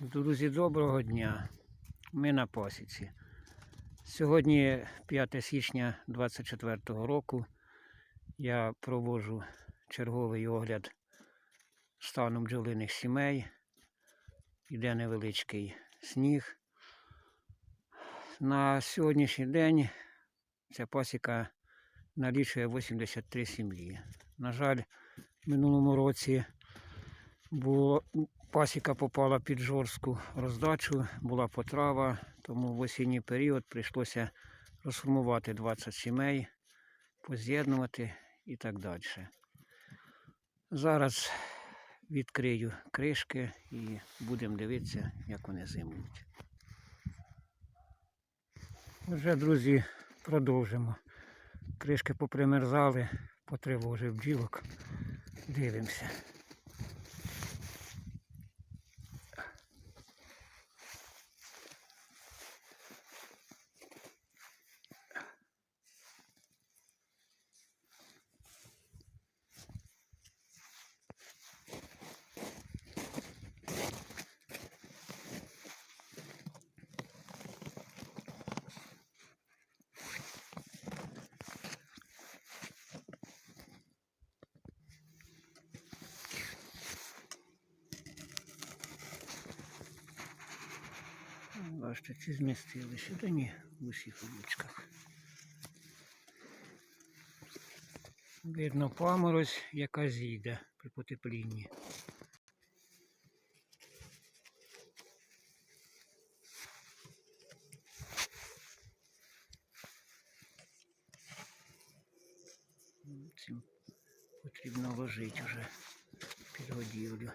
Друзі, доброго дня. Ми на пасіці. Сьогодні 5 січня 24 року. Я проводжу черговий огляд стану бджолиних сімей. Іде невеличкий сніг. На сьогоднішній день ця пасіка налічує 83 сім'ї. На жаль, в минулому році було, пасіка попала під жорстку роздачу, була потрава, тому в осінній період прийшлося розформувати 20 сімей, поз'єднувати і так далі. Зараз відкрию кришки і будемо дивитися, як вони зимують. Вже, друзі, продовжимо. Кришки попримерзали, потривожив бджілок. Дивимося. Бачите, ці змістилися. Та ні, в усіх вуличках. Видно паморозь, яка зійде при потеплінні. Цим потрібно ложити вже під годівлю.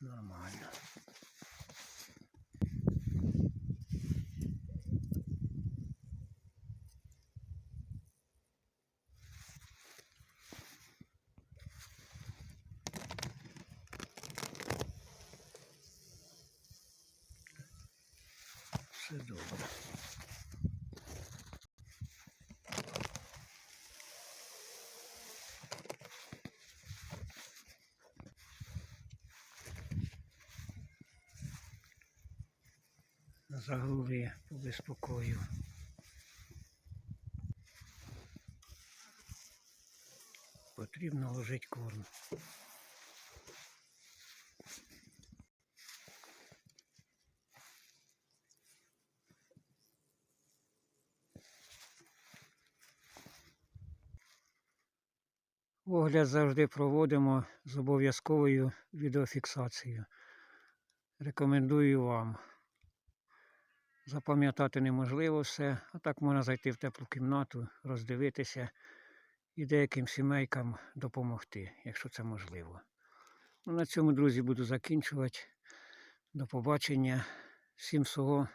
Нормально. Все добре. Загули побезпокою. Потрібно ложити корм. Огляд завжди проводимо з обов'язковою відеофіксацією. Рекомендую вам. Запам'ятати неможливо все, а так можна зайти в теплу кімнату, роздивитися і деяким сімейкам допомогти, якщо це можливо. Ну, на цьому, друзі, буду закінчувати. До побачення. Всім всього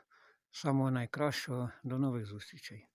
самого найкращого. До нових зустрічей.